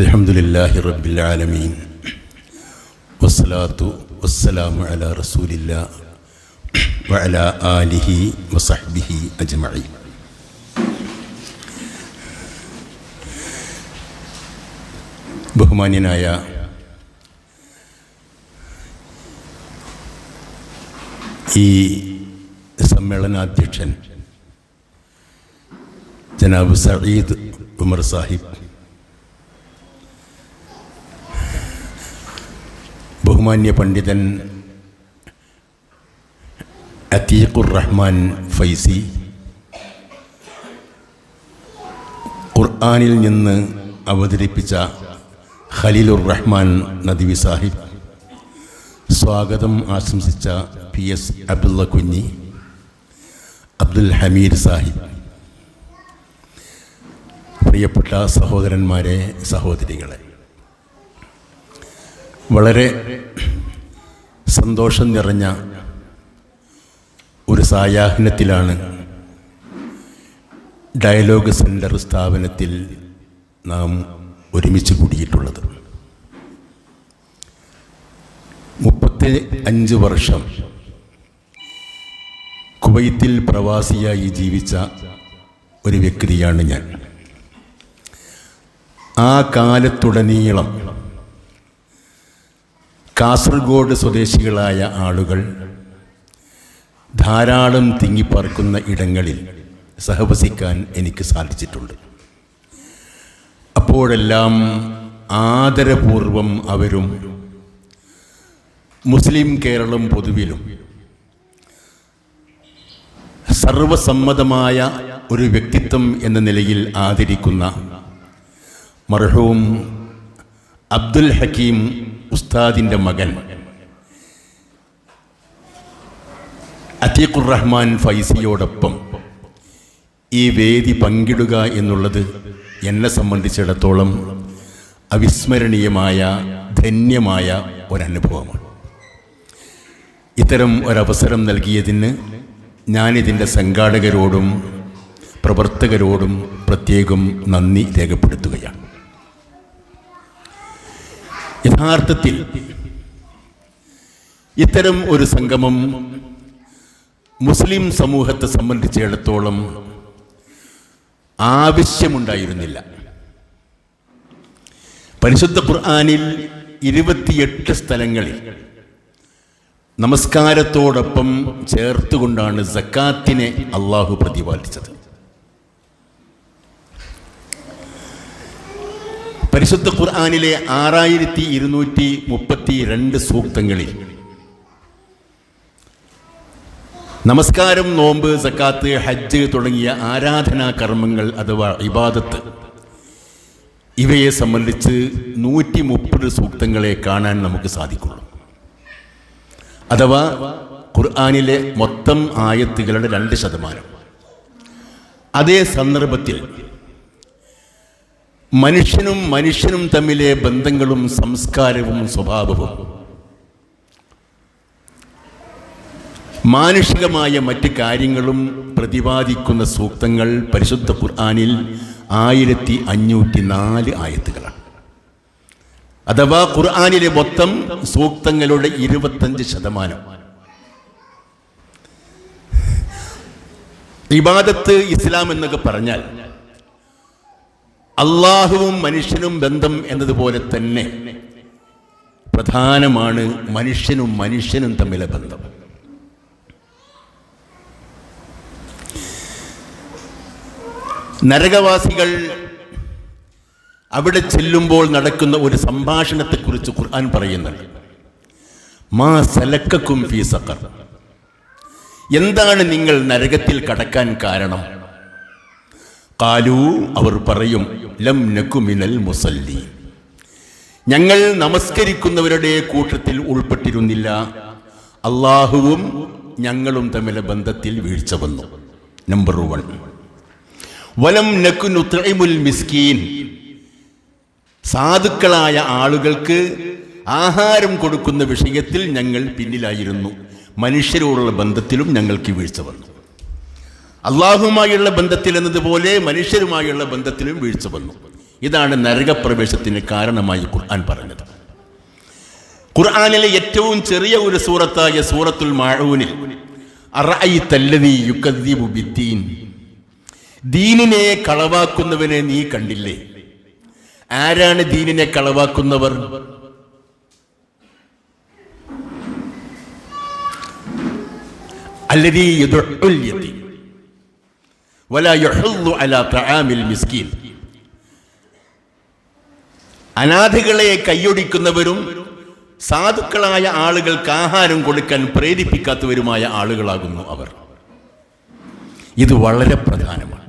الحمد لله رب العالمين والصلاة والسلام على رسول الله وعلى آله وصحبه أجمعين ബഹുമാന്യനായ ഈ സമ്മേളനാധ്യക്ഷൻ ജനാബ് സയ്യിദ് ഉമർ സാഹിബ് ബഹുമാന്യ പണ്ഡിതൻ അതീഖുർ റഹ്മാൻ ഫൈസി ഖുർആാനിൽ നിന്ന് അവതരിപ്പിച്ച ഖലീലുർ റഹ്മാൻ നദിവി സാഹിബ് സ്വാഗതം ആശംസിച്ച പി എസ് അബ്ദുള്ള കുഞ്ഞി അബ്ദുൽ ഹമീദ് സാഹിബ് പ്രിയപ്പെട്ട സഹോദരന്മാരെ സഹോദരികളെ. വളരെ സന്തോഷം നിറഞ്ഞ ഒരു സായാഹ്നത്തിലാണ് ഡയലോഗ് സെന്റർ സ്ഥാപനത്തിൽ നാം ഒരുമിച്ച് കൂടിയിട്ടുള്ളത്. മുപ്പത്തി അഞ്ച് വർഷം കുവൈത്തിൽ പ്രവാസിയായി ജീവിച്ച ഒരു വ്യക്തിയാണ് ഞാൻ. ആ കാലത്തുടനീളം കാസർഗോഡ് സ്വദേശികളായ ആളുകൾ ധാരാളം തിങ്ങിപ്പറക്കുന്ന ഇടങ്ങളിൽ സഹവസിക്കാൻ എനിക്ക് സാധിച്ചിട്ടുണ്ട്. അപ്പോഴെല്ലാം ആദരപൂർവം അവരും മുസ്ലിം കേരളം പൊതുവിലും സർവസമ്മതമായ ഒരു വ്യക്തിത്വം എന്ന നിലയിൽ ആദരിക്കുന്ന മർഹൂം അബ്ദുൽ ഹക്കീം ഉസ്താദിന്റെ മകൻ. അതീഖുർ റഹ്മാൻ ഫൈസിയോടൊപ്പം ഈ വേദി പങ്കിടുക എന്നുള്ളത് എന്നെ സംബന്ധിച്ചിടത്തോളം അവിസ്മരണീയമായ ധന്യമായ ഒരനുഭവമാണ്. ഇത്തരം ഒരവസരം നൽകിയതിന് ഞാനിതിന്റെ സംഘാടകരോടും പ്രവർത്തകരോടും പ്രത്യേകം നന്ദി രേഖപ്പെടുത്തുകയാണ്. യഥാർത്ഥത്തിൽ ഇത്തരം ഒരു സംഗമം മുസ്ലിം സമൂഹത്തെ സംബന്ധിച്ചിടത്തോളം ആവശ്യമുണ്ടായിരുന്നില്ല. പരിശുദ്ധ ഖുർആാനിൽ ഇരുപത്തിയെട്ട് സ്ഥലങ്ങളിൽ നമസ്കാരത്തോടൊപ്പം ചേർത്തുകൊണ്ടാണ് സക്കാത്തിനെ അള്ളാഹു പ്രതിപാദിച്ചത്. പരിശുദ്ധ ഖുർആാനിലെ ആറായിരത്തി ഇരുന്നൂറ്റി മുപ്പത്തി രണ്ട് സൂക്തങ്ങളിൽ. നമസ്കാരം നോമ്പ് സക്കാത്ത് ഹജ്ജ് തുടങ്ങിയ ആരാധനാ കർമ്മങ്ങൾ അഥവാ ഇബാദത്ത്. ഇവയെ സംബന്ധിച്ച് നൂറ്റി മുപ്പത് സൂക്തങ്ങളെ കാണാൻ നമുക്ക് സാധിക്കുള്ളൂ. അഥവാ ഖുർആാനിലെ മൊത്തം ആയത്തുകളുടെ രണ്ട് ശതമാനം. അതേ സന്ദർഭത്തിൽ മനുഷ്യനും മനുഷ്യനും തമ്മിലെ ബന്ധങ്ങളും സംസ്കാരവും സ്വഭാവവും. മാനുഷികമായ മറ്റ് കാര്യങ്ങളും പ്രതിപാദിക്കുന്ന സൂക്തങ്ങൾ പരിശുദ്ധ ഖുർആാനിൽ ആയിരത്തി അഞ്ഞൂറ്റി നാല് ആയത്തുകളാണ്. അഥവാ ഖുർആാനിലെ മൊത്തം സൂക്തങ്ങളുടെ ഇരുപത്തഞ്ച് ശതമാനം. ഇബാദത്ത് ഇസ്ലാം എന്നൊക്കെ പറഞ്ഞാൽ അള്ളാഹുവും മനുഷ്യനും ബന്ധം എന്നതുപോലെ തന്നെ പ്രധാനമാണ് മനുഷ്യനും മനുഷ്യനും തമ്മിലെ ബന്ധം. നരകവാസികൾ അവിടെ ചെല്ലുമ്പോൾ നടക്കുന്ന ഒരു സംഭാഷണത്തെക്കുറിച്ച് ഖുർആൻ പറയുന്നുണ്ട്. മാ സലക്കും ഫീ സഖർ. എന്താണ് നിങ്ങൾ നരകത്തിൽ കടക്കാൻ കാരണം? കാലു അവർ പറയും ലം നക്കുമിനൽ മുസല്ലി. ഞങ്ങൾ നമസ്കരിക്കുന്നവരുടെ കൂട്ടത്തിൽ ഉൾപ്പെട്ടിരുന്നില്ല. അള്ളാഹുവും ഞങ്ങളും തമ്മിലെ ബന്ധത്തിൽ വീഴ്ച വന്നു. നമ്പർ വൺ വലം നക്കുനുത്തൈമുൽ മിസ്കീൻ. സാധുക്കളായ ആളുകൾക്ക് ആഹാരം കൊടുക്കുന്ന വിഷയത്തിൽ ഞങ്ങൾ പിന്നിലായിരുന്നു. മനുഷ്യരോടുള്ള ബന്ധത്തിലും ഞങ്ങൾക്ക് വീഴ്ച വന്നു. അള്ളാഹുമായുള്ള ബന്ധത്തിൽ എന്നതുപോലെ മനുഷ്യരുമായുള്ള ബന്ധത്തിലും വീഴ്ച വന്നു. ഇതാണ് നരകപ്രവേശത്തിന് കാരണമായി ഖുർആൻ പറഞ്ഞത്. ഖുർആാനിലെ ഏറ്റവും ചെറിയ ഒരു സൂറത്തായ സൂറത്തുൽ മാഴൂനിൽ ദീനിനെ കളവാക്കുന്നവനെ നീ കണ്ടില്ലേ? ആരാണ് ദീനിനെ കളവാക്കുന്നവർ? അല്ലതീ വല യുഹുല്ലു അല തആമിൽ മിസ്കീൻ അനാഥികളെ കൈയൊടിക്കുന്നവരും സാധുക്കളായ ആളുകൾക്ക് ആഹാരം കൊടുക്കാൻ പ്രേരിപ്പിക്കാത്തവരുമായ ആളുകളാകുന്നു അവർ. ഇത് വളരെ പ്രധാനമാണ്.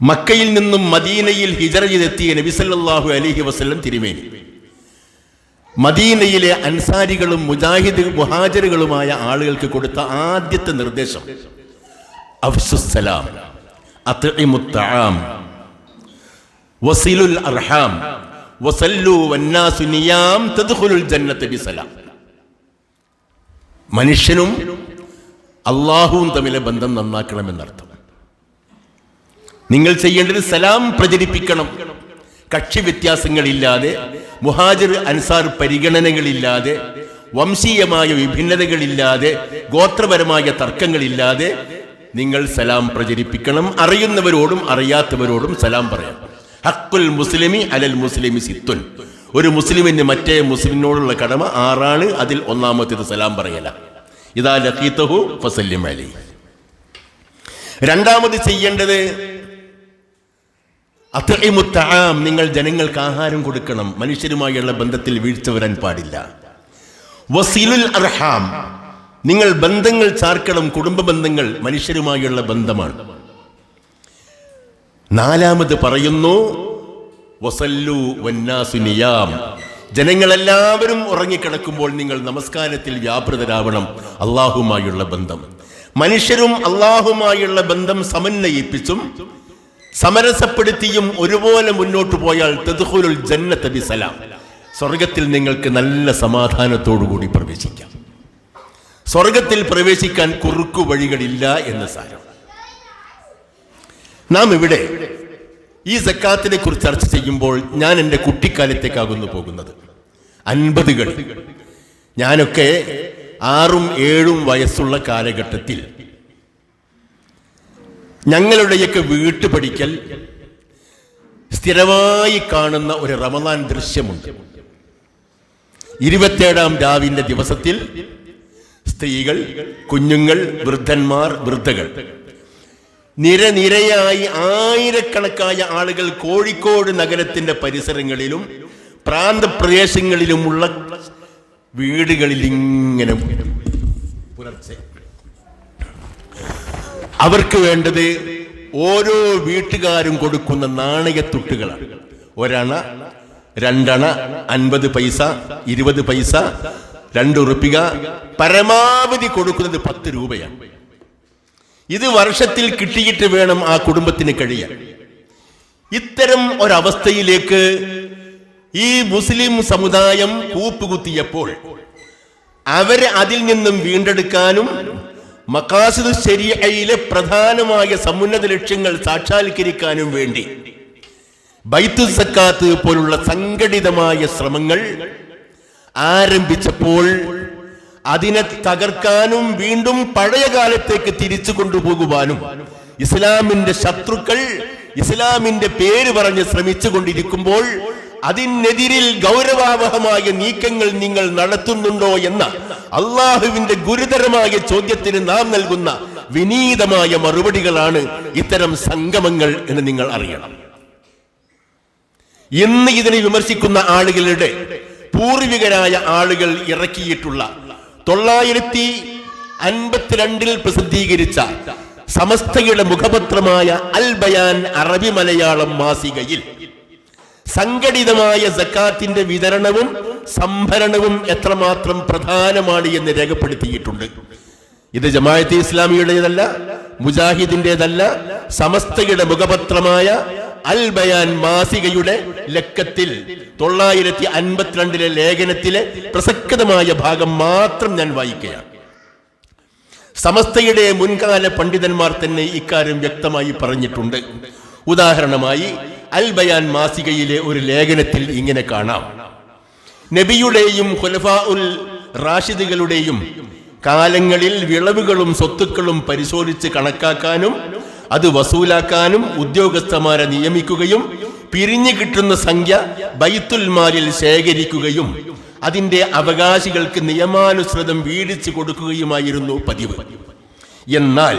മക്കയിൽ നിന്നും മദീനയിൽ ഹിജറ ചെയ്തെത്തിയ നബിസല്ലാഹു അലഹി വസ്ലം തിരുമേനി. മദീനയിലെ അൻസാരികളും മുജാഹിദ് മുഹാജറുകളുമായ ആളുകൾക്ക് കൊടുത്ത ആദ്യത്തെ നിർദ്ദേശം അഫ്സുസലാം അത്ഇമുത്തആം വസിലുൽ അർഹാം. തദ്ഖുലുൽ ബിസലാം. മനുഷ്യനും അള്ളാഹുവും തമ്മിലെ ബന്ധം നന്നാക്കണം എന്നർത്ഥം നിങ്ങൾ ചെയ്യേണ്ടത് സലാം പ്രചരിപ്പിക്കണം. കക്ഷി വ്യത്യാസങ്ങളില്ലാതെ മുഹാജിർ അൻസാർ പരിഗണനകളില്ലാതെ വംശീയമായ വിഭിന്നതകളില്ലാതെ ഗോത്രപരമായ തർക്കങ്ങളില്ലാതെ നിങ്ങൾ സലാം പ്രചരിപ്പിക്കണം. അറിയുന്നവരോടും അറിയാത്തവരോടും സലാം പറയാം. ഹക്കുൽ മുസ്ലിമി അലൽ മുസ്ലിമി സിത്തുൻ. ഒരു മുസ്ലിമിന് മറ്റേ മുസ്ലിമിനോടുള്ള കടമ ആറാണ് അതിൽ ഒന്നാമത്തേത് സലാം പറയല. ഇതാ ലഖീത്തഹു ഫസല്യം അലി രണ്ടാമത് ചെയ്യേണ്ടത് അത്തഇമുത്തആം നിങ്ങൾ ജനങ്ങൾക്ക് ആഹാരം കൊടുക്കണം. മനുഷ്യരുമായുള്ള ബന്ധത്തിൽ വീഴ്ച വരാൻ പാടില്ല. വസീലുൽ അർഹാം നിങ്ങൾ ബന്ധങ്ങൾ ചാർക്കണം കുടുംബ ബന്ധങ്ങൾ മനുഷ്യരുമായുള്ള ബന്ധമാണ്. നാലാമത് പറയുന്നു വസല്ലു വന്നാസുനിയാം ജനങ്ങളെല്ലാവരും ഉറങ്ങിക്കിടക്കുമ്പോൾ നിങ്ങൾ നമസ്കാരത്തിൽ വ്യാപൃതരാവണം അള്ളാഹുമായുള്ള ബന്ധം. മനുഷ്യരും അള്ളാഹുമായുള്ള ബന്ധം സമന്വയിപ്പിച്ചും സമരസപ്പെടുത്തിയും ഒരുപോലെ മുന്നോട്ട് പോയാൽ തെതുഹുലുൽ ജന്നത ബിസലാം. സ്വർഗത്തിൽ നിങ്ങൾക്ക് നല്ല സമാധാനത്തോടു കൂടി പ്രവേശിക്കാം. സ്വർഗത്തിൽ പ്രവേശിക്കാൻ കുറുക്കു വഴികളില്ല എന്ന് സാരം. നാം ഇവിടെ ഈ സക്കാത്തിനെ കുറിച്ച് ചർച്ച ചെയ്യുമ്പോൾ ഞാൻ എന്റെ കുട്ടിക്കാലത്തേക്കാകുന്നു പോകുന്നത്. അൻപതുകൾ. ഞാനൊക്കെ ആറും ഏഴും വയസ്സുള്ള കാലഘട്ടത്തിൽ ഞങ്ങളുടെയൊക്കെ വീട്ടു പഠിക്കൽ സ്ഥിരമായി കാണുന്ന ഒരു റമദാൻ ദൃശ്യമുണ്ട്. ഇരുപത്തേഴാം രാവിന്റെ ദിവസത്തിൽ സ്ത്രീകൾ കുഞ്ഞുങ്ങൾ വൃദ്ധന്മാർ വൃദ്ധകൾ. നിരനിരയായി ആയിരക്കണക്കായ ആളുകൾ കോഴിക്കോട് നഗരത്തിന്റെ പരിസരങ്ങളിലും പ്രാന്തപ്രദേശങ്ങളിലുമുള്ള വീടുകളിൽ ഇങ്ങനെ പുലർച്ചെ. അവർക്ക് വേണ്ടത് ഓരോ വീട്ടുകാരും കൊടുക്കുന്ന നാണയത്തുട്ടുകളാണ്. ഒരണ രണ്ടണ അൻപത് പൈസ ഇരുപത് പൈസ രണ്ട് ഉറുപ്പിക പരമാവധി കൊടുക്കുന്നത് പത്ത് രൂപയാണ്. ഇത് വർഷത്തിൽ കിട്ടിയിട്ട് വേണം ആ കുടുംബത്തിന് കഴിയാൻ. ഇത്തരം ഒരവസ്ഥയിലേക്ക് ഈ മുസ്ലിം സമുദായം കൂപ്പുകുത്തിയപ്പോൾ അവർ അതിൽ നിന്നും വീണ്ടെടുക്കാനും മക്കാസിദ് ശരിയയിലെ പ്രധാനമായ സമുന്നത ലക്ഷ്യങ്ങൾ സാക്ഷാത്കരിക്കാനും വേണ്ടി ബൈത്തു സക്കാത്ത് പോലുള്ള സംഘടിതമായ ശ്രമങ്ങൾ ആരംഭിച്ചപ്പോൾ അതിനെ തകർക്കാനും വീണ്ടും പഴയ കാലത്തേക്ക് തിരിച്ചു കൊണ്ടുപോകുവാനും ഇസ്ലാമിന്റെ ശത്രുക്കൾ ഇസ്ലാമിന്റെ പേര് പറഞ്ഞ് ശ്രമിച്ചു കൊണ്ടിരിക്കുമ്പോൾ അതിനെതിരിൽ ഗൗരവാവഹമായ നീക്കങ്ങൾ നിങ്ങൾ നടത്തുന്നുണ്ടോ എന്ന അള്ളാഹുവിന്റെ ഗുരുതരമായ ചോദ്യത്തിന് നാം നൽകുന്ന വിനീതമായ മറുപടികളാണ് ഇത്തരം സംഗമങ്ങൾ എന്ന് നിങ്ങൾ അറിയണം. ഇന്ന് ഇതിനെ വിമർശിക്കുന്ന ആളുകളുടെ പൂർവികരായ ആളുകൾ ഇറക്കിയിട്ടുള്ള തൊള്ളായിരത്തി അൻപത്തിരണ്ടിൽ പ്രസിദ്ധീകരിച്ച സമസ്തയുടെ മുഖപത്രമായ അൽ ബയാൻ അറബി മലയാളം മാസികയിൽ സംഘടിതമായ സക്കാത്തിന്റെ വിതരണവും സംഭരണവും എത്രമാത്രം പ്രധാനമാണ് എന്ന് രേഖപ്പെടുത്തിയിട്ടുണ്ട്. ഇത് ജമാഅത്തെ ഇസ്ലാമിയുടേതല്ല മുജാഹിദിന്റേതല്ല സമസ്തയുടെ മുഖപത്രമായ അൽ ബയാൻ മാസികയുടെ ലക്കത്തിൽ തൊള്ളായിരത്തി അൻപത്തിരണ്ടിലെ ലേഖനത്തിലെ പ്രസക്തമായ ഭാഗം മാത്രം ഞാൻ വായിക്കുകയാണ്. സമസ്തയുടെ മുൻകാല പണ്ഡിതന്മാർ തന്നെ ഇക്കാര്യം വ്യക്തമായി പറഞ്ഞിട്ടുണ്ട്. ഉദാഹരണമായി അൽ ബയാൻ മാസികയിലെ ഒരു ലേഖനത്തിൽ ഇങ്ങനെ കാണാം. നബിയുടെയും ഖുലഫാ ഉൽ റാഷിദുകളുടെയും കാലങ്ങളിൽ വിളവുകളും സ്വത്തുക്കളും പരിശോധിച്ച് കണക്കാക്കാനും അത് വസൂലാക്കാനും ഉദ്യോഗസ്ഥന്മാരെ നിയമിക്കുകയും പിരിഞ്ഞു കിട്ടുന്ന സംഖ്യ ബൈത്തുൽ മാലിൽ ശേഖരിക്കുകയും അതിന്റെ അവകാശികൾക്ക് നിയമാനുസൃതം വീടിച്ചു കൊടുക്കുകയുമായിരുന്നു പതിവ്. എന്നാൽ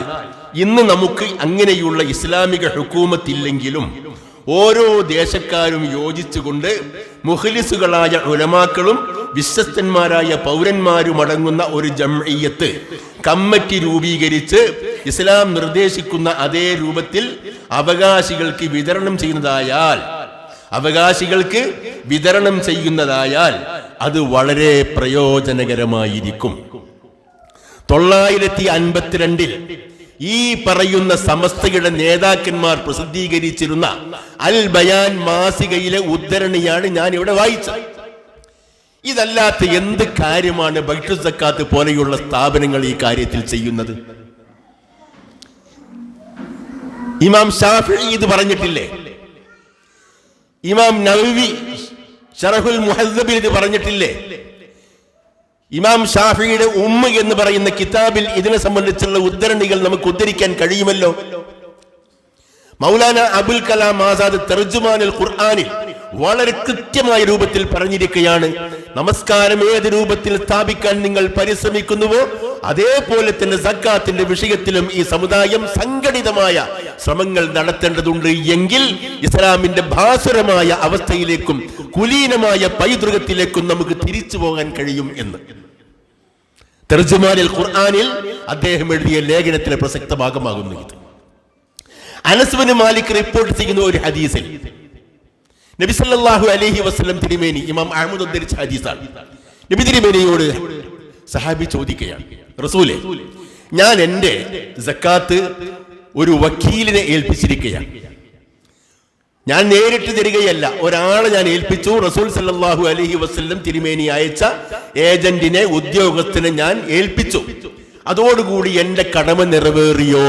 ഇന്ന് നമുക്ക് അങ്ങനെയുള്ള ഇസ്ലാമിക ഹുക്കൂമത്തില്ലെങ്കിലും ഓരോ ദേശക്കാരും യോജിച്ചുകൊണ്ട് മുഹലിസുകളായ ഉലമാക്കളും വിശ്വസ്തന്മാരായ പൗരന്മാരും അടങ്ങുന്ന ഒരു ജംഇയ്യത്ത് കമ്മിറ്റി രൂപീകരിച്ച് ഇസ്ലാം നിർദ്ദേശിക്കുന്ന അതേ രൂപത്തിൽ അവകാശികൾക്ക് വിതരണം ചെയ്യുന്നതായാൽ അവകാശികൾക്ക് വിതരണം ചെയ്യുന്നതായാൽ അത് വളരെ പ്രയോജനകരമായിരിക്കും. തൊള്ളായിരത്തി അൻപത്തിരണ്ടിൽ ഈ പറയുന്ന സമസ്തയുടെ നേതാക്കന്മാർ പ്രസിദ്ധീകരിച്ചിരുന്ന അൽ ബയാൻ മാസികയിലെ ഉദ്ധരണിയാണ് ഞാൻ ഇവിടെ വായിച്ചത്. ഇതല്ലാത്ത എന്ത് കാര്യമാണ് ബൈട്ടു സക്കാത്ത് പോലെയുള്ള സ്ഥാപനങ്ങൾ ഈ കാര്യത്തിൽ ചെയ്യുന്നത്? ഇമാം ഷാഫി ഇത് പറഞ്ഞിട്ടില്ലേ? ഇമാം നവവി ഷറഹുൽ മുഹസബി ഇത് പറഞ്ഞിട്ടില്ലേ? ഇമാം ഷാഫിയുടെ ഉമ്മ എന്ന് പറയുന്ന കിതാബിൽ ഇതിനെ സംബന്ധിച്ചുള്ള ഉദ്ധരണികൾ നമുക്ക് ഉദ്ധരിക്കാൻ കഴിയുമല്ലോ? മൗലാന അബുൽ കലാം ആസാദ് തെർജുമാനിൽ ഖുർആാനിൽ വളരെ കൃത്യമായ രൂപത്തിൽ പറഞ്ഞിരിക്കുകയാണ് നമസ്കാരം ഏത് രൂപത്തിൽ സ്ഥാപിക്കാൻ നിങ്ങൾ പരിശ്രമിക്കുന്നുവോ അതേപോലെ തന്നെ സക്കാത്തിന്റെ വിഷയത്തിലും ഈ സമുദായം സംഘടിതമായ ശ്രമങ്ങൾ നടത്തേണ്ടതുണ്ട്. എങ്കിൽ ഇസ്ലാമിന്റെ ഭാസുരമായ അവസ്ഥയിലേക്കും കുലീനമായ പൈതൃകത്തിലേക്കും നമുക്ക് തിരിച്ചു പോകാൻ കഴിയും എന്ന്. തെർജുമാനിൽ ഖുർആാനിൽ അദ്ദേഹം എഴുതിയ ലേഖനത്തിലെ പ്രസക്ത ഭാഗമാകുന്നു ഇത്. അനസ്വന് മാലിക് റിപ്പോർട്ട് ചെയ്യുന്ന ഒരു ഹദീസിൽ നബി സല്ലല്ലാഹു അലൈഹി വസല്ലം തിരുമേനി ഇമാം അഹമ്മദ് ഹദീസാണ്. നബി തിരുമേനിയോട് സഹാബി ചോദിക്കുകയാണ്. റസൂലെ ഞാൻ എന്റെ ജക്കാത്ത് ഒരു വക്കീലിനെ ഏൽപ്പിച്ചിരിക്കുകയാണ്. ഞാൻ നേരിട്ട് തരികയല്ല ഒരാളെ ഞാൻ ഏൽപ്പിച്ചു. റസൂൽ സല്ലാഹു അലഹി വസ്ല്ലം തിരുമേനി അയച്ച ഏജന്റിനെ ഉദ്യോഗസ്ഥനെ ഞാൻ ഏൽപ്പിച്ചു. അതോടുകൂടി എന്റെ കടമ നിറവേറിയോ?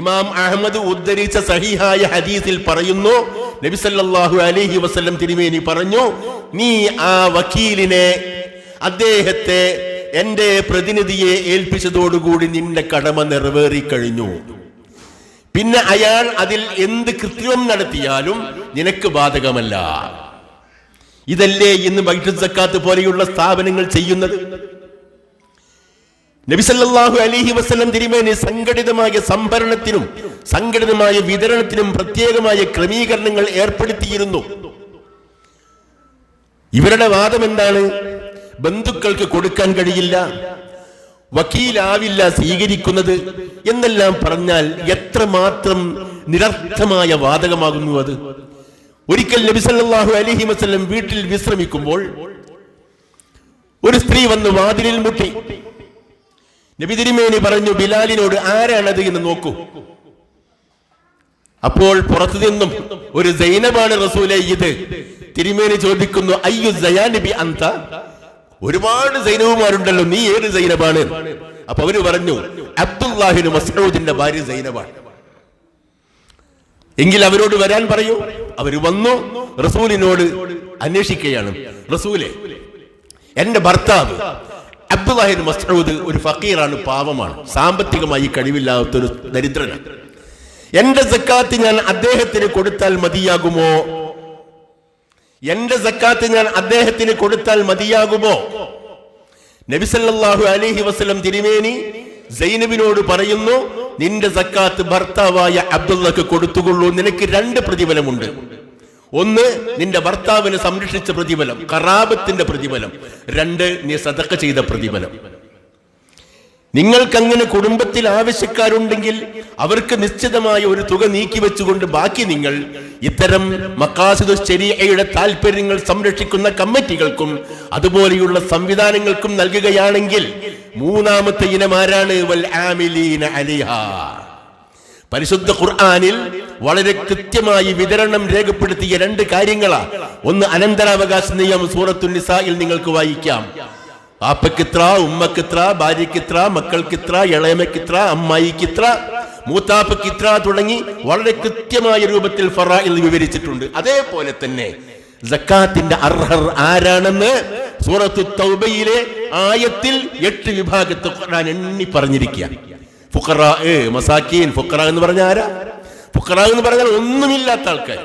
ഇമാം അഹമ്മദ് ഉദ്ധരിച്ച സഹിഹായ ഹദീസിൽ പറയുന്നു നബി സല്ലല്ലാഹു അലൈഹി വസല്ലം തിരുമേനി പറഞ്ഞു നീ ആ വക്കീലിനെ അദ്ദേഹത്തെ എന്റെ പ്രതിനിധിയെ ഏൽപ്പിച്ചതോടുകൂടി നിന്റെ കടമ നിറവേറി കഴിഞ്ഞു പിന്നെ അയാൾ അതിൽ എന്ത് കൃത്രിമം നടത്തിയാലും നിനക്ക് ബാധകമല്ല. ഇതല്ലേ ഇന്ന് ബൈറ്റ് സക്കാത്ത് പോലെയുള്ള സ്ഥാപനങ്ങൾ ചെയ്യുന്നത്? നബിസല്ലാഹു അലിഹി വസ്ലം തിരുമേനി സംഘടിതമായ സംഭരണത്തിനും സംഘടിതമായ വിതരണത്തിനും പ്രത്യേകമായ ക്രമീകരണങ്ങൾ ഏർപ്പെടുത്തിയിരുന്നു. ഇവരുടെ വാദം എന്താണ് ബന്ധുക്കൾക്ക് കൊടുക്കാൻ കഴിയില്ല. വക്കീലാവില്ല സ്വീകരിക്കുന്നത് എന്നെല്ലാം പറഞ്ഞാൽ എത്രമാത്രം നിരർത്ഥമായ വാതകമാകുന്നു അത്. ഒരിക്കൽ നബിസല്ലാഹു അലഹി വസ്ലം വീട്ടിൽ വിശ്രമിക്കുമ്പോൾ ഒരു സ്ത്രീ വന്ന് വാതിലിൽ മുട്ടി. നബി തിരുമേനി പറഞ്ഞു ബിലാലിനോട് ആരാണത് എന്ന് നോക്കൂ. അപ്പോൾ പുറത്തു നിന്നും ഒരു ജൈനബാണ് റസൂലെ ഇത്. തിരുമേനി ചോദിക്കുന്നു അയ്യു നബി അന്ത? ഒരുപാട് സൈനവുമാരുണ്ടല്ലോ നീ ഏത് സൈനബാണ്? അപ്പൊ അവർ പറഞ്ഞു അബ്ദുല്ലാഹിന് മസ്ഊദിന്റെ ഭാര്യ സൈനബാണ്. എങ്കിൽ അവരോട് വരാൻ പറയൂ. അവർ വന്നു റസൂലിനോട് അന്വേഷിക്കുകയാണ്. റസൂലെ എന്റെ ഭർത്താവ് അബ്ദുല്ലാഹിൻ മസ്ഊദ് ഒരു ഫക്കീറാണ് പാവമാണ്. സാമ്പത്തികമായി കഴിവില്ലാത്തൊരു ദരിദ്രനാണ്. എന്റെ സക്കാത്ത് ഞാൻ അദ്ദേഹത്തിന് കൊടുത്താൽ മതിയാകുമോ? എന്റെ സക്കാത്ത് ഞാൻ അദ്ദേഹത്തിന് കൊടുത്താൽ മതിയാകുമോ? നബിസല്ലാഹു അലഹി വസ്ലം തിരുമേനി സൈനബിനോട് പറയുന്നു നിന്റെ സക്കാത്ത് ഭർത്താവായ അബ്ദുള്ളക്ക് കൊടുത്തുകൊള്ളൂ. നിനക്ക് രണ്ട് പ്രതിഫലമുണ്ട്. ഒന്ന് നിന്റെ ഭർത്താവിനെ സംരക്ഷിച്ച പ്രതിഫലം കറാബത്തിന്റെ പ്രതിഫലം. രണ്ട് നീ സതക്ക ചെയ്ത പ്രതിഫലം. നിങ്ങൾക്കങ്ങനെ കുടുംബത്തിൽ ആവശ്യക്കാരുണ്ടെങ്കിൽ അവർക്ക് നിശ്ചിതമായ ഒരു തുക നീക്കി വെച്ചുകൊണ്ട് ബാക്കി നിങ്ങൾ ഇത്തരം മക്കാസിദു ശരിയയുടെ താല്പര്യങ്ങൾ സംരക്ഷിക്കുന്ന കമ്മിറ്റികൾക്കും അതുപോലെയുള്ള സംവിധാനങ്ങൾക്കും നൽകുകയാണെങ്കിൽ മൂന്നാമത്തെ ഇനമാരാണ് വൽ പരിശുദ്ധ ഖുർആാനിൽ വളരെ കൃത്യമായി വിതരണം രേഖപ്പെടുത്തിയ രണ്ട് കാര്യങ്ങളാ. ഒന്ന് അനന്തരാവകാശ നിയമം സൂറത്തുൽ നിസായിൽ നിങ്ങൾക്ക് വായിക്കാം. ആപ്പക്കിത്ര ഉമ്മക്കിത്ര ഭാര്യക്കിത്ര മക്കൾക്കിത്ര ഇളയമക്കിത്ര അമ്മായിക്കിത്ര മൂത്താപ്പക്കിത്ര തുടങ്ങി വളരെ കൃത്യമായ രൂപത്തിൽ ഫറായിൽ വിവരിച്ചിട്ടുണ്ട്. അതേപോലെ തന്നെ ജക്കാത്തിന്റെ അർഹർ ആരാണെന്ന് സൂറത്തു തൗബയിലെ ആയത്തിൽ എട്ട് വിഭാഗത്തെ ഖുർആൻ എണ്ണി പറഞ്ഞിരിക്കുക. ഫുഖറ മസാക്കീൻ ഫുഖറ എന്ന് പറഞ്ഞ ആരാ ഫുഖറ എന്ന് പറഞ്ഞാൽ ഒന്നുമില്ലാത്ത ആൾക്കാർ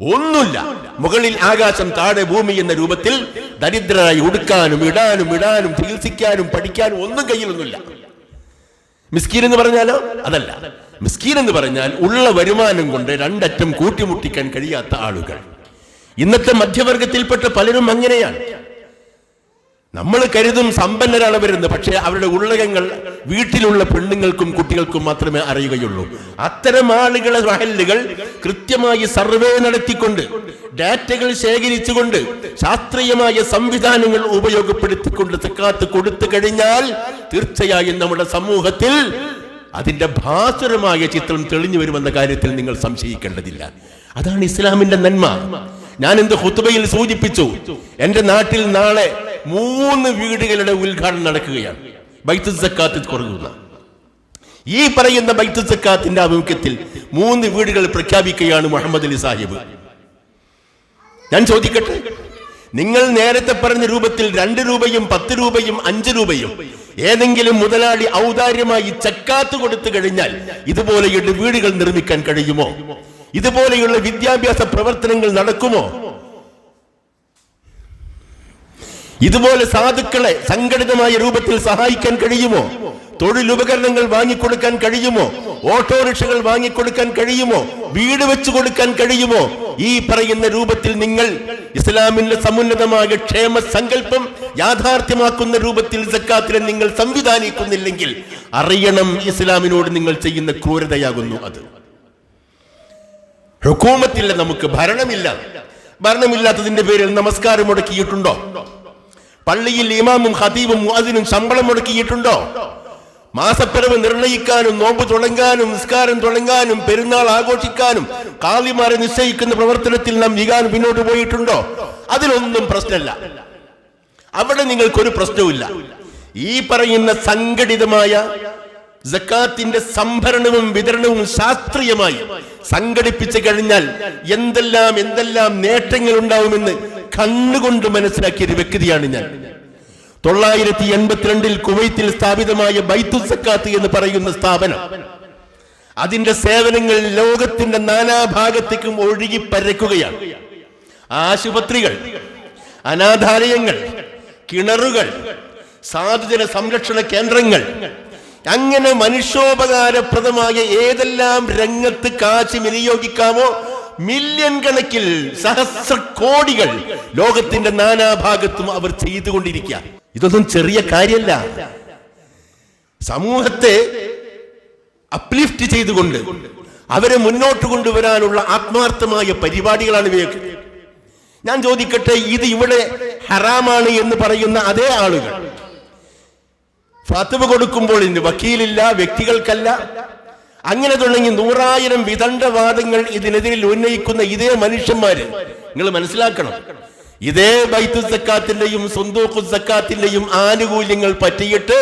ഒന്നുമില്ല. മുകളിൽ ആകാശം താഴെ ഭൂമി എന്ന രൂപത്തിൽ ദരിദ്രരായി ഉടുക്കാനും ഇടാനും ഇടാനും ചികിത്സിക്കാനും പഠിക്കാനും ഒന്നും കയ്യിലൊന്നുമില്ല. മിസ്കീൻ എന്ന് പറഞ്ഞാലോ? അതല്ല. മിസ്കീൻ എന്ന് പറഞ്ഞാൽ ഉള്ള വരുമാനം കൊണ്ട് രണ്ടറ്റം കൂട്ടിമുട്ടിക്കാൻ കഴിയാത്ത ആളുകൾ. ഇന്നത്തെ മധ്യവർഗത്തിൽപ്പെട്ട പലരും അങ്ങനെയാണ്. നമ്മൾ കരുതും സമ്പന്നരാണ് വരുന്നത് പക്ഷേ അവരുടെ ഉള്ളകങ്ങൾ വീട്ടിലുള്ള പെണ്ണുങ്ങൾക്കും കുട്ടികൾക്കും മാത്രമേ അറിയുകയുള്ളൂ. അത്തരം ആളുകളെ മഹല്ലുകൾ കൃത്യമായി സർവേ നടത്തിക്കൊണ്ട് ഡാറ്റകൾ ശേഖരിച്ചുകൊണ്ട് ശാസ്ത്രീയമായ സംവിധാനങ്ങൾ ഉപയോഗപ്പെടുത്തിക്കൊണ്ട് തെക്കാത്ത് കൊടുത്തു കഴിഞ്ഞാൽ തീർച്ചയായും നമ്മുടെ സമൂഹത്തിൽ അതിന്റെ ഭാസുരമായ ചിത്രം തെളിഞ്ഞു വരുമെന്ന കാര്യത്തിൽ നിങ്ങൾ സംശയിക്കേണ്ടതില്ല. അതാണ് ഇസ്ലാമിന്റെ നന്മ. ഞാൻ എന്ത് ഹുത്തുബയിൽ സൂചിപ്പിച്ചു? എന്റെ നാട്ടിൽ നാളെ മൂന്ന് വീടുകളുടെ ഉദ്ഘാടനം നടക്കുകയാണ്. ബൈത്തു സക്കാത്ത് കൊടുക്കുന്ന. ഈ പറയുന്ന ബൈത്തു സക്കാത്തിന്റെ ആഭിമുഖ്യത്തിൽ മൂന്ന് വീടുകൾ പ്രഖ്യാപിക്കുകയാണ് മുഹമ്മദ് അലി സാഹിബ്. ഞാൻ ചോദിക്കട്ടെ? നിങ്ങൾ നേരത്തെ പറഞ്ഞ രൂപത്തിൽ രണ്ട് രൂപയും പത്ത് രൂപയും അഞ്ച് രൂപയും ഏതെങ്കിലും മുതലാളി ഔദാര്യമായി ചക്കാത്ത് കൊടുത്തു കഴിഞ്ഞാൽ ഇതുപോലെയുള്ള വീടുകൾ നിർമ്മിക്കാൻ കഴിയുമോ? ഇതുപോലെയുള്ള വിദ്യാഭ്യാസ പ്രവർത്തനങ്ങൾ നടക്കുമോ? ഇതുപോലെ സാധുക്കളെ സംഘടിതമായ രൂപത്തിൽ സഹായിക്കാൻ കഴിയുമോ? തൊഴിലുപകരണങ്ങൾ വാങ്ങിക്കൊടുക്കാൻ കഴിയുമോ? ഓട്ടോറിക്ഷകൾ വാങ്ങിക്കൊടുക്കാൻ കഴിയുമോ? വീട് വെച്ചു കൊടുക്കാൻ കഴിയുമോ? ഈ പറയുന്ന രൂപത്തിൽ നിങ്ങൾ ഇസ്ലാമിന്റെ സമുന്നതമായ ക്ഷേമ സങ്കല്പം യാഥാർത്ഥ്യമാക്കുന്ന രൂപത്തിൽ സക്കാത്തിനെ നിങ്ങൾ സംവിധാനിക്കുന്നില്ലെങ്കിൽ അറിയണം ഇസ്ലാമിനോട് നിങ്ങൾ ചെയ്യുന്ന ക്രൂരതയാകുന്നു അത്. ഹുക്കൂമത്തില്ല നമുക്ക് ഭരണമില്ല. ഭരണമില്ലാത്തതിന്റെ പേരിൽ നമസ്കാരം മുടക്കിയിട്ടുണ്ടോ? പള്ളിയിൽ ഇമാമും ഹതീബും മുഅദിനും ശമ്പളം മുടക്കിയിട്ടുണ്ടോ? മാസപ്പിറവ് നിർണയിക്കാനും നോമ്പ് തുടങ്ങാനും നിസ്കാരം തുടങ്ങാനും പെരുന്നാൾ ആഘോഷിക്കാനും കാവിമാരെ നിശ്ചയിക്കുന്ന പ്രവർത്തനത്തിൽ നാം വികാൻ പിന്നോട്ട് പോയിട്ടുണ്ടോ? അതിലൊന്നും പ്രശ്നമല്ല. അവിടെ നിങ്ങൾക്കൊരു പ്രശ്നവുമില്ല. ഈ പറയുന്ന സംഘടിതമായ സക്കാത്തിന്റെ സംഭരണവും വിതരണവും ശാസ്ത്രീയമായി സംഘടിപ്പിച്ചു കഴിഞ്ഞാൽ എന്തെല്ലാം എന്തെല്ലാം നേട്ടങ്ങൾ ഉണ്ടാവുമെന്ന് കണ്ണുകൊണ്ട് മനസ്സിലാക്കിയ ഒരു വ്യക്തിയാണ് ഞാൻ. തൊള്ളായിരത്തി എൺപത്തിരണ്ടിൽ കുവൈത്തിൽ സ്ഥാപിതമായ ബൈത്തു സക്കാത്ത് എന്ന് പറയുന്ന സ്ഥാപനം. അതിന്റെ സേവനങ്ങൾ ലോകത്തിന്റെ നാനാഭാഗത്തേക്കും ഒഴുകി പരക്കുകയാണ്. ആശുപത്രികൾ അനാഥാലയങ്ങൾ കിണറുകൾ സാധുജന സംരക്ഷണ കേന്ദ്രങ്ങൾ അങ്ങനെ മനുഷ്യോപകാരപ്രദമായ ഏതെല്ലാം രംഗത്ത് കാശ് വിനിയോഗിക്കാമോ മില്യൺ കണക്കിൽ സഹസ്ര കോടികൾ ലോകത്തിന്റെ നാനാഭാഗത്തും അവർ ചെയ്തുകൊണ്ടിരിക്കുക. ഇതൊന്നും ചെറിയ കാര്യമല്ല. സമൂഹത്തെ അപ്ലിഫ്റ്റ് ചെയ്തുകൊണ്ട് അവരെ മുന്നോട്ട് കൊണ്ടുവരാനുള്ള ആത്മാർത്ഥമായ പരിപാടികളാണ് ഇവയൊക്കെ. ഞാൻ ചോദിക്കട്ടെ ഇത് ഇവിടെ ഹറാമാണ് എന്ന് പറയുന്ന അതേ ആളുകൾ. ഫത്തുവ കൊടുക്കുമ്പോൾ ഇന്ന് വക്കീലില്ല വ്യക്തികൾക്കല്ല. അങ്ങനെ തുടങ്ങി നൂറായിരം വിദണ്ഡവാദങ്ങൾ ഇതിനെതിരിൽ ഉന്നയിക്കുന്ന ഇതേ മനുഷ്യന്മാര്. നിങ്ങൾ മനസ്സിലാക്കണം. ഇതേ ബൈത്തു സക്കാത്തിന്റെയും സുന്തൂഖു സക്കാത്തിന്റെയും ആനുകൂല്യങ്ങൾ പറ്റിയിട്ട്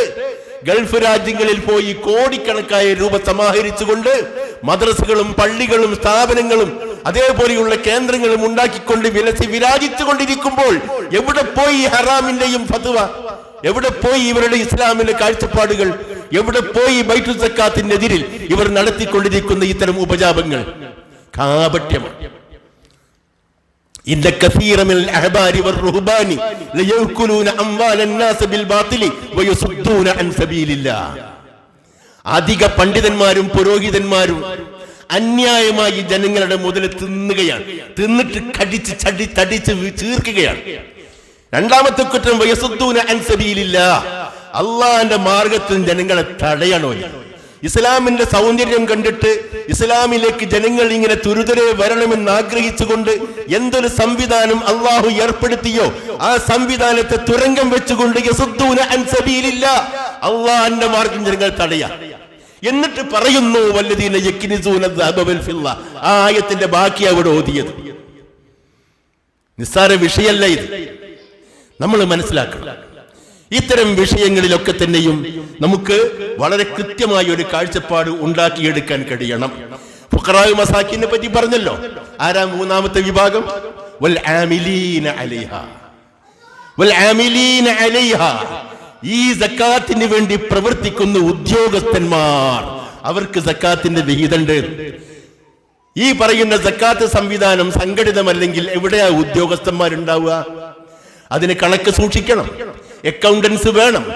ഗൾഫ് രാജ്യങ്ങളിൽ പോയി കോടിക്കണക്കായ രൂപ സമാഹരിച്ചുകൊണ്ട് മദ്രസകളും പള്ളികളും സ്ഥാപനങ്ങളും അതേപോലെയുള്ള കേന്ദ്രങ്ങളും ഉണ്ടാക്കിക്കൊണ്ട് വിലസി വിരാജിച്ചു കൊണ്ടിരിക്കുമ്പോൾ എവിടെ പോയി ഹറാമിന്റെയും ഫതുവ? എവിടെ പോയി ഇവരുടെ ഇസ്ലാമിന്റെ കാഴ്ചപ്പാടുകൾ എവിടെ പോയി ബൈറ്റു സക്കാത്തിനെതിരിൽ ഇവർ നടത്തിക്കൊണ്ടിരിക്കുന്ന ഇത്തരം ഉപജാപങ്ങൾ കാപട്യമാണ് إن كثير من الأحبار والرهبان ليأكلون أموال الناس بالباطل ويصدون عن سبيل الله അധിക പണ്ഡിതന്മാരും പുരോഹിതന്മാരും അന്യായമായി ജനങ്ങളുടെ മുതൽ തിന്നുകയാണ് തിന്നിട്ട് കടിച്ച് ചടി തടിച്ച് ചീർക്കുകയാണ് രണ്ടാമത്തെ കുറ്റം വയസ്സുദ്ദൂന അൻസബീലില്ല അള്ളാന്റെ മാർഗത്തിൽ ജനങ്ങളെ തടയണോ? ഇസ്ലാമിന്റെ സൗന്ദര്യം കണ്ടിട്ട് ഇസ്ലാമിലേക്ക് ജനങ്ങൾ ഇങ്ങനെ തുരുതരെ വരണമെന്ന് ആഗ്രഹിച്ചുകൊണ്ട് എന്തൊരു സംവിധാനം അള്ളാഹു ഏർപ്പെടുത്തിയോ? ആ സംവിധാനത്തെ തുരങ്കം വെച്ചുകൊണ്ട് യസുദ്ദൂന അൻസബീലില്ല അള്ളാന്റെ മാർഗം ജനങ്ങൾ തടയാ എന്നിട്ട് പറയുന്നു വല്ലതീന ആ ആയത്തിന്റെ ബാക്കി അവിടെ ഓതിയത്. നിസ്സാര വിഷയല്ല ഇത്. നമ്മൾ മനസ്സിലാക്കണം. ഇത്തരം വിഷയങ്ങളിലൊക്കെ തന്നെയും നമുക്ക് വളരെ കൃത്യമായ ഒരു കാഴ്ചപ്പാട് ഉണ്ടാക്കിയെടുക്കാൻ കഴിയണം. ഫുഖറായു മസാക്കിനെ പറ്റി പറഞ്ഞല്ലോ. ആരാ മൂന്നാമത്തെ വിഭാഗം? വൽ വൽ ആമിലീന അലൈഹ. ഈ സക്കാത്തിന് വേണ്ടി പ്രവർത്തിക്കുന്ന ഉദ്യോഗസ്ഥന്മാർ അവർക്ക് സക്കാത്തിന്റെ വിഹിതമുണ്ട് ഈ പറയുന്ന സക്കാത്ത് സംവിധാനം സംഘടിതമല്ലെങ്കിൽ എവിടെയാ ഉദ്യോഗസ്ഥന്മാരുണ്ടാവുക? അതിന് കണക്ക് സൂക്ഷിക്കണം. അക്കൗണ്ടൻസ് വേണം.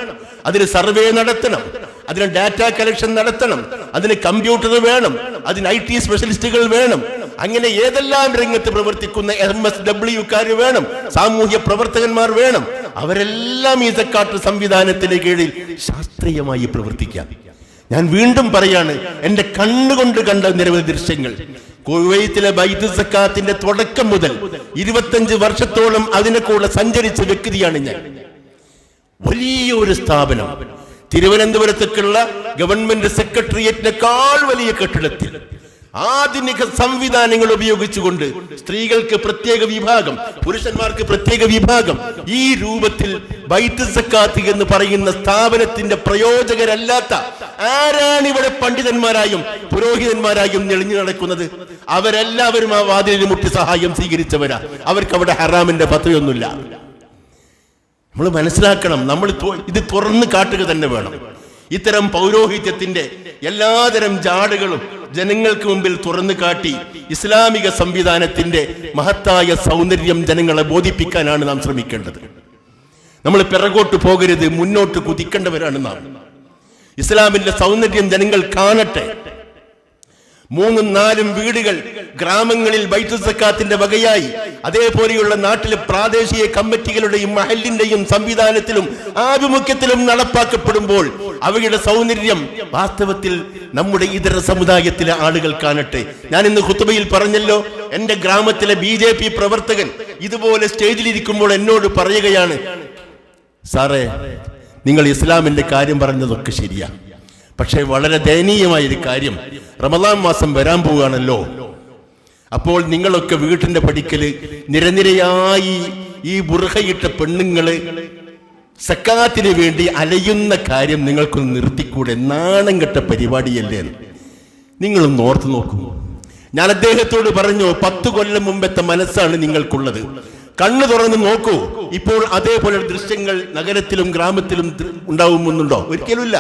അതിന് സർവേ നടത്തണം. അതിന് ഡാറ്റ കളക്ഷൻ നടത്തണം. അതിന് കമ്പ്യൂട്ടർ വേണം. അതിന് ഐ ടി സ്പെഷ്യലിസ്റ്റുകൾ വേണം. അങ്ങനെ ഏതെല്ലാം രംഗത്ത് പ്രവർത്തിക്കുന്ന എം എസ് ഡബ്ല്യുക്കാർ വേണം. സാമൂഹ്യ പ്രവർത്തകന്മാർ വേണം. അവരെല്ലാം ഈ സക്കാട്ട് സംവിധാനത്തിന് കീഴിൽ ശാസ്ത്രീയമായി പ്രവർത്തിക്കാം. ഞാൻ വീണ്ടും പറയാണ് എന്റെ കണ്ണുകൊണ്ട് കണ്ട നിരവധി ദൃശ്യങ്ങൾ. കുവൈത്തിലെ ബൈത്ത് സക്കാത്തിന്റെ തുടക്കം മുതൽ ഇരുപത്തഞ്ച് വർഷത്തോളം അതിനെ കൂടെ സഞ്ചരിച്ച വ്യക്തിയാണ് ഞാൻ. വലിയ ഒരു സ്ഥാപനം. തിരുവനന്തപുരത്തേക്കുള്ള ഗവൺമെന്റ് സെക്രട്ടേറിയറ്റിനേക്കാൾ വലിയ കെട്ടിടത്തിൽ. ആധുനിക സംവിധാനങ്ങൾ ഉപയോഗിച്ചുകൊണ്ട് സ്ത്രീകൾക്ക് പ്രത്യേക വിഭാഗം പുരുഷന്മാർക്ക് പ്രത്യേക വിഭാഗം ഈ രൂപത്തിൽ ബൈത്ത് സക്കാത്ത് എന്ന് പറയുന്ന സ്ഥാപനത്തിന്റെ പ്രയോജകരല്ലാത്ത ആരാണ് ഇവിടെ പണ്ഡിതന്മാരായും പുരോഹിതന്മാരായും നെളിഞ്ഞു നടക്കുന്നത്? അവരെല്ലാവരും ആ വാതിലിന് മുട്ടി സഹായം സ്വീകരിച്ചവരാ. അവർക്ക് അവിടെ ഹറാമിന്റെ പദ്ധതിയൊന്നുമില്ല. നമ്മൾ മനസ്സിലാക്കണം നമ്മൾ ഇത് തുറന്ന് കാട്ടുക തന്നെ വേണം. ഇത്തരം പൗരോഹിത്യത്തിന്റെ എല്ലാതരം ജാടുകളും ജനങ്ങൾക്ക് മുമ്പിൽ തുറന്നു കാട്ടി ഇസ്ലാമിക സംവിധാനത്തിന്റെ മഹത്തായ സൗന്ദര്യം ജനങ്ങളെ ബോധിപ്പിക്കാനാണ് നാം ശ്രമിക്കേണ്ടത്. നമ്മൾ പിറകോട്ട് പോകരുത് മുന്നോട്ട് കുതിക്കേണ്ടവരാണ് നാം. ഇസ്ലാമിന്റെ സൗന്ദര്യം ജനങ്ങൾ കാണട്ടെ. മൂന്നും നാലും വീടുകൾ ഗ്രാമങ്ങളിൽ ബൈത്തുൽ സക്കാത്തിന്റെ വകയായി. അതേപോലെയുള്ള നാട്ടിലെ പ്രാദേശിക കമ്മിറ്റികളുടെയും മഹലിന്റെയും സംവിധാനത്തിലും ആഭിമുഖ്യത്തിലും നടപ്പാക്കപ്പെടുമ്പോൾ അവയുടെ സൗന്ദര്യം വാസ്തവത്തിൽ നമ്മുടെ ഇതര സമുദായത്തിലെ ആളുകൾ കാണട്ടെ. ഞാൻ ഇന്ന് ഹുത്തുബയിൽ പറഞ്ഞല്ലോ എന്റെ ഗ്രാമത്തിലെ ബി ജെ പി പ്രവർത്തകൻ ഇതുപോലെ സ്റ്റേജിലിരിക്കുമ്പോൾ എന്നോട് പറയുകയാണ് സാറേ നിങ്ങൾ ഇസ്ലാമിന്റെ കാര്യം പറഞ്ഞതൊക്കെ ശരിയാ. പക്ഷേ വളരെ ദയനീയമായ ഒരു കാര്യം. റമദാൻ മാസം വരാൻ പോവുകയാണല്ലോ. അപ്പോൾ നിങ്ങളൊക്കെ വീട്ടിന്റെ പടിക്കൽ നിരനിരയായി ഈ ബുർഹയിട്ട പെണ്ണുങ്ങൾ സക്കാത്തിന് വേണ്ടി അലയുന്ന കാര്യം നിങ്ങൾക്കൊന്ന് നിർത്തിക്കൂടെ? നാണം കെട്ട പരിപാടിയല്ലേ നിങ്ങളും ഓർത്തു നോക്കൂ. ഞാൻ അദ്ദേഹത്തോട് പറഞ്ഞു പത്ത് കൊല്ലം മുമ്പത്തെ മനസ്സാണ് നിങ്ങൾക്കുള്ളത്. കണ്ണു തുറന്ന് നോക്കൂ. ഇപ്പോൾ അതേപോലെ ദൃശ്യങ്ങൾ നഗരത്തിലും ഗ്രാമത്തിലും ഉണ്ടാവുമെന്നുണ്ടോ? ഒരിക്കലുമില്ല.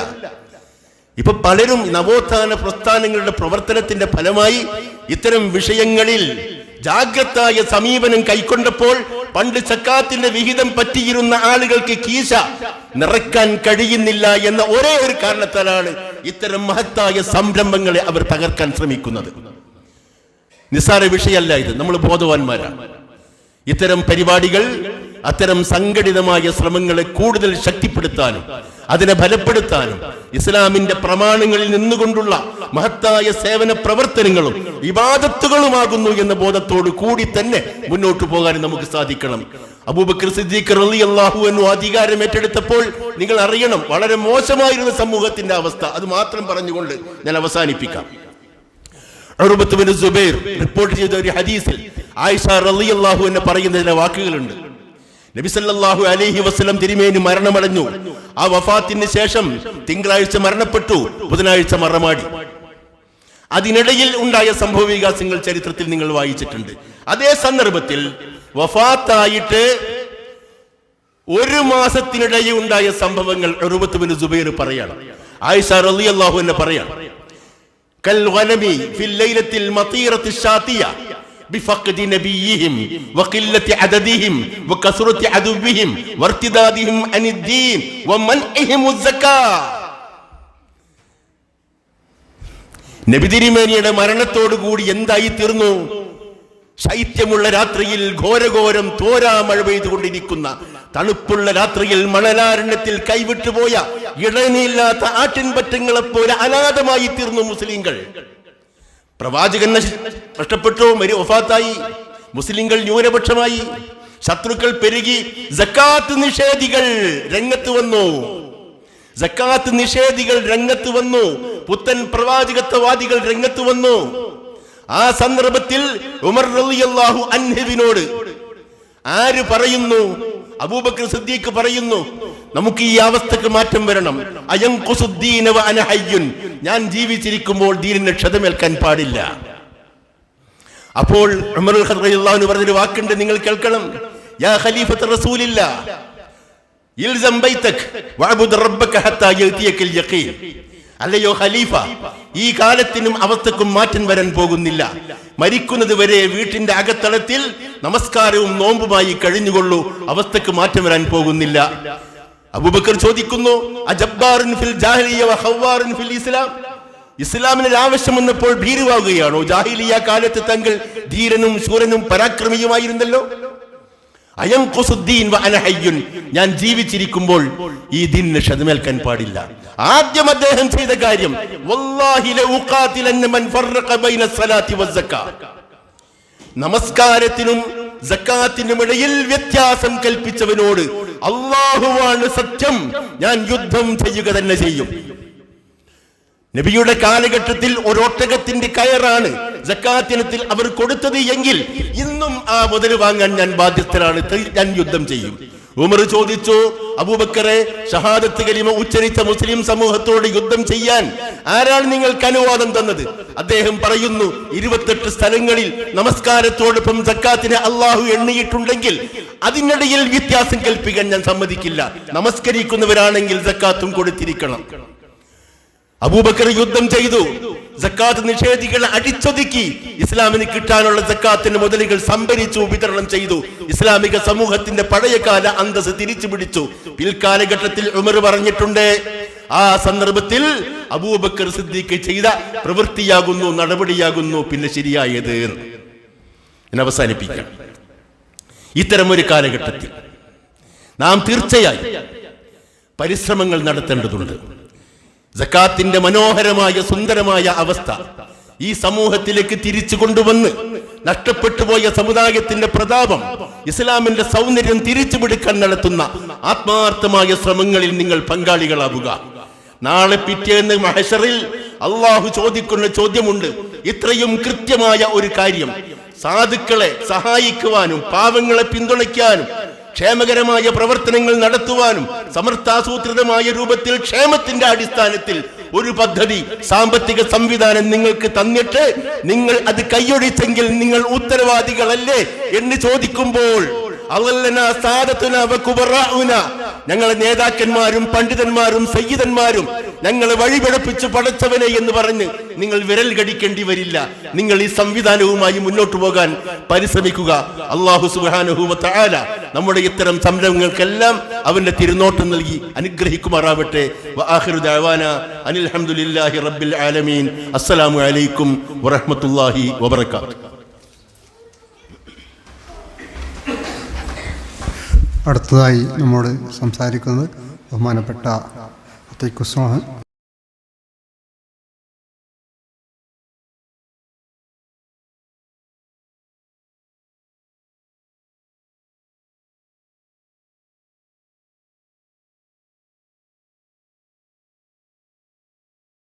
ഇപ്പൊ പലരും നവോത്ഥാന പ്രസ്ഥാനങ്ങളുടെ പ്രവർത്തനത്തിന്റെ ഫലമായി ഇത്തരം വിഷയങ്ങളിൽ ജാഗ്രതായ സമീപനം കൈക്കൊണ്ടപ്പോൾ പണ്ട് സക്കാത്തിന്റെ വിഹിതം പറ്റിയിരുന്ന ആളുകൾക്ക് കീശ നിറയ്ക്കാൻ കഴിയുന്നില്ല എന്ന ഒരേ ഒരു കാരണത്താലാണ് ഇത്തരം മഹത്തായ സംരംഭങ്ങളെ അവർ തകർക്കാൻ ശ്രമിക്കുന്നത്. നിസ്സാര വിഷയമല്ല ഇത്. നമ്മൾ ബോധവാന്മാരാണ് ഇത്തരം പരിപാടികൾ അത്തരം സംഘടിതമായ ശ്രമങ്ങളെ കൂടുതൽ ശക്തിപ്പെടുത്താനും അതിനെ ബലപ്പെടുത്താനും ഇസ്ലാമിന്റെ പ്രമാണങ്ങളിൽ നിന്നുകൊണ്ടുള്ള മഹത്തായ സേവന പ്രവർത്തനങ്ങളും വിവാദത്തുകളുമാകുന്നു എന്ന ബോധത്തോടു കൂടി തന്നെ മുന്നോട്ട് പോകാൻ നമുക്ക് സാധിക്കണം. അബൂബക്കർ സിദ്ദീഖ് അള്ളാഹു എന്നു അധികാരം ഏറ്റെടുത്തപ്പോൾ നിങ്ങൾ അറിയണം വളരെ മോശമായിരുന്ന സമൂഹത്തിന്റെ അവസ്ഥ. അത് മാത്രം പറഞ്ഞുകൊണ്ട് ഞാൻ അവസാനിപ്പിക്കാം. റിപ്പോർട്ട് ചെയ്ത ഒരു ഹദീസിൽ ആയിഷ റളിയല്ലാഹു എന്ന് പറയുന്ന ചില വാക്കുകളുണ്ട്. നബിസല്ലാഹു അലഹി വസ്ലം തിരുമേനി മരണമടഞ്ഞു. ആ വഫാത്തിന് ശേഷം തിങ്കളാഴ്ച മരണപ്പെട്ടു ബുധനാഴ്ച മറമാടി അതിനിടയിൽ ഉണ്ടായ സംഭവ വികാസങ്ങൾ ചരിത്രത്തിൽ നിങ്ങൾ വായിച്ചിട്ടുണ്ട്. അതേ സന്ദർഭത്തിൽ വഫാത്തായിട്ട് ഒരു മാസത്തിനിടയിൽ ഉണ്ടായ സംഭവങ്ങൾ അറുപത്തുവിന് സുബൈർ പറയണം. ആയിഷ റലി അള്ളാഹു എന്നെ പറയണം بفقد نبيهم وقلة عددهم وكثرة عدوهم وارتدادهم عن الدين ومنعهم الزكاة നബി തിരുമേനിയുടെ മരണത്തോടുകൂടി എന്തായി തീർന്നു ശൈത്യമുള്ള രാത്രിയിൽ ഘോരഘോരം തോരാ മഴ പെയ്തുകൊണ്ടിരിക്കുന്ന തണുപ്പുള്ള രാത്രിയിൽ മണലാരണ്യത്തിൽ കൈവിട്ടുപോയ ഇടനിയില്ലാത്ത ആട്ടിൻപറ്റങ്ങളെ പോലെ അനാഥമായി തീർന്നു മുസ്ലിങ്ങൾ പ്രവാചകൻ നഷ്ടപ്പെട്ടു മരി ഒഫാത്തായി മുസ്ലിങ്ങൾ ന്യൂനപക്ഷമായി. ശത്രുക്കൾ പെരുകി. ജക്കാത്ത് നിഷേധികൾ രംഗത്ത് വന്നു. ജക്കാത്ത് നിഷേധികൾ രംഗത്ത് വന്നു. പുത്തൻ പ്രവാചകത്വവാദികൾ രംഗത്ത് വന്നു. ആ സന്ദർഭത്തിൽ ഉമർ റളിയല്ലാഹു അൻഹുവിനോട് ആര് പറയുന്നു? അബൂബക്കർ സിദ്ദീഖ് പറയുന്നു നമുക്ക് ഈ അവസ്ഥക്ക് മാറ്റം വരണം. അയങ്കുസുദ്ദീന വ അന ഹയ്യുൻ. ഞാൻ ജീവിച്ചിരിക്കുമ്പോൾ ദീനിന് ക്ഷതമേൽക്കാൻ പാടില്ല. അപ്പോൾ ഉമറുൽ ഖത്താബ് പറഞ്ഞൊരു വാക്കുണ്ട് നിങ്ങൾ കേൾക്കണം. യാ ഖലീഫത്ത് റസൂലില്ല ഇൽസം ബൈതക് വഅബുദ് റബ്ബക ഹത്താ യഅതിയകൽ യഖീൻ. അല്ലയോ ഖലീഫ ഈ കാലത്തിനും അവസ്ഥക്കും മാറ്റം വരാൻ പോകുന്നില്ല. മരിക്കുന്നത് വരെ വീട്ടിന്റെ അകത്തളത്തിൽ നമസ്കാരവും നോമ്പുമായി കഴിഞ്ഞുകൊള്ളൂ അവസ്ഥക്ക് മാറ്റം വരാൻ പോകുന്നില്ല. അബൂബക്കർ ചോദിക്കുന്നു ഫിൽ ഫിൽ ഇസ്ലാം? ഇസ്ലാമിന് ആവശ്യം വന്നപ്പോൾ ഭീരുവാകുകയാണോ? ജാഹിലിയ കാലത്ത് തങ്ങൾ ധീരനും ശൂരനും പരാക്രമിയുമായിരുന്നല്ലോ. അയം ഖുസുദ്ദീൻ വ അന ഹയ്യുൻ. ഞാൻ ജീവിച്ചിരിക്കുമ്പോൾ ഈ ദീനിന് ക്ഷതമേൽക്കാൻ പാടില്ല. ആദ്യം അദ്ദേഹം ചെയ്ത കാര്യം നമസ്കാരത്തിനും ജക്കാത്തിനും ഇടയിൽ വ്യത്യാസം കൽപ്പിച്ചവനോട് അള്ളാഹുവാണ് സത്യം ഞാൻ യുദ്ധം ചെയ്യുക തന്നെ ചെയ്യും. നബിയുടെ കാലഘട്ടത്തിൽ ഒരൊട്ടകത്തിന്റെ കയറാണ് ജക്കാത്തിനത്തിൽ അവർ കൊടുത്തത് എങ്കിൽ ഇന്നും ആ മുതൽ വാങ്ങാൻ ഞാൻ ബാധ്യസ്ഥനാണ്. ഞാൻ യുദ്ധം ചെയ്യും. ഉമർ ചോദിച്ചു അബൂബക്കറെ ഷഹാദത്ത് കലിമ ഉച്ചരിച്ച മുസ്ലിം സമൂഹത്തോട് യുദ്ധം ചെയ്യാൻ ആരാണ് നിങ്ങൾക്ക് അനുവാദം തന്നത്? അദ്ദേഹം പറയുന്നു ഇരുപത്തെട്ട് സ്ഥലങ്ങളിൽ നമസ്കാരത്തോടൊപ്പം സക്കാത്തിനെ അള്ളാഹു എണ്ണിയിട്ടുണ്ടെങ്കിൽ അതിനിടയിൽ വ്യത്യാസം കൽപ്പിക്കാൻ ഞാൻ സമ്മതിക്കില്ല. നമസ്കരിക്കുന്നവരാണെങ്കിൽ സക്കാത്തും കൊടുത്തിരിക്കണം. അബൂബക്കർ യുദ്ധം ചെയ്തു. സക്കാത്ത് നിഷേധികളെ അടിച്ചൊതുക്കി ഇസ്ലാമിന് കിട്ടാനുള്ള സക്കാത്തിന്റെ മുതലുകൾ സംഭരിച്ചു വിതരണം ചെയ്തു. ഇസ്ലാമിക സമൂഹത്തിന്റെ പഴയകാല അന്തസ് തിരിച്ചു പിടിച്ചു. പിൽക്കാലഘട്ടത്തിൽ ഉമർ പറഞ്ഞിട്ടുണ്ട് ആ സന്ദർഭത്തിൽ അബൂബക്കർ സിദ്ദീഖ് ചെയ്ത പ്രവൃത്തിയാകുന്നു നടപടിയാകുന്നു പിന്നെ ശരിയായത്. ഞാൻ അവസാനിപ്പിക്കാം. ഇത്തരം ഒരു കാലഘട്ടത്തിൽ നാം തീർച്ചയായും പരിശ്രമങ്ങൾ നടത്തേണ്ടതുണ്ട്. സക്കാത്തിന്റെ മനോഹരമായ സുന്ദരമായ അവസ്ഥ ഈ സമൂഹത്തിലേക്ക് തിരിച്ചു കൊണ്ടുവന്ന് നഷ്ടപ്പെട്ടു പോയ സമുദായത്തിന്റെ പ്രതാപം ഇസ്ലാമിന്റെ സൗന്ദര്യം തിരിച്ചു പിടിക്കാൻ നടത്തുന്ന ആത്മാർത്ഥമായ ശ്രമങ്ങളിൽ നിങ്ങൾ പങ്കാളികളാവുക. നാളെ പിറ്റേന്ന് മഹഷറിൽ അള്ളാഹു ചോദിക്കുന്ന ചോദ്യമുണ്ട്. ഇത്രയും കൃത്യമായ ഒരു കാര്യം സാധുക്കളെ സഹായിക്കുവാനും പാവങ്ങളെ പിന്തുണയ്ക്കാനും ക്ഷേമകരമായ പ്രവർത്തനങ്ങൾ നടത്തുവാനും സമർത്ഥാസൂത്രിതമായ രൂപത്തിൽ ക്ഷേമത്തിന്റെ അടിസ്ഥാനത്തിൽ ഒരു പദ്ധതി സാമ്പത്തിക സംവിധാനം നിങ്ങൾക്ക് തന്നിട്ട് നിങ്ങൾ അത് കൈയൊഴിച്ചെങ്കിൽ നിങ്ങൾ ഉത്തരവാദികളല്ലേ എന്ന് ചോദിക്കുമ്പോൾ ഞങ്ങളെ നേതാക്കന്മാരും പണ്ഡിതന്മാരും സയ്യിദന്മാരും ഞങ്ങളെ വഴിപിഴപ്പിച്ച് പടച്ചവനെ എന്ന് പറഞ്ഞ് നിങ്ങൾ വിരൽ കടിക്കേണ്ടി വരില്ല. നിങ്ങൾ ഈ സംവിധാനവുമായി മുന്നോട്ട് പോകാൻ പരിശ്രമിക്കുക. അള്ളാഹു സുബാനുഹൂവത്താല നമ്മുടെ ഇത്തരം സംരംഭങ്ങൾക്കെല്ലാം അവന്റെ തിരുനോട്ടം നൽകി അനുഗ്രഹിക്കുമാറാവട്ടെ. അനിൽ ഹംദുലില്ലാഹി റബ്ബിൽ ആലമീൻ. അസ്സലാമു അലൈക്കും വറഹ്മത്തുള്ളാഹി വബറകാതുഹു. അടുത്തതായി നമ്മോട് സംസാരിക്കുന്നത് ബഹുമാനപ്പെട്ട അത്തൈക്കുസ്വാഹൻ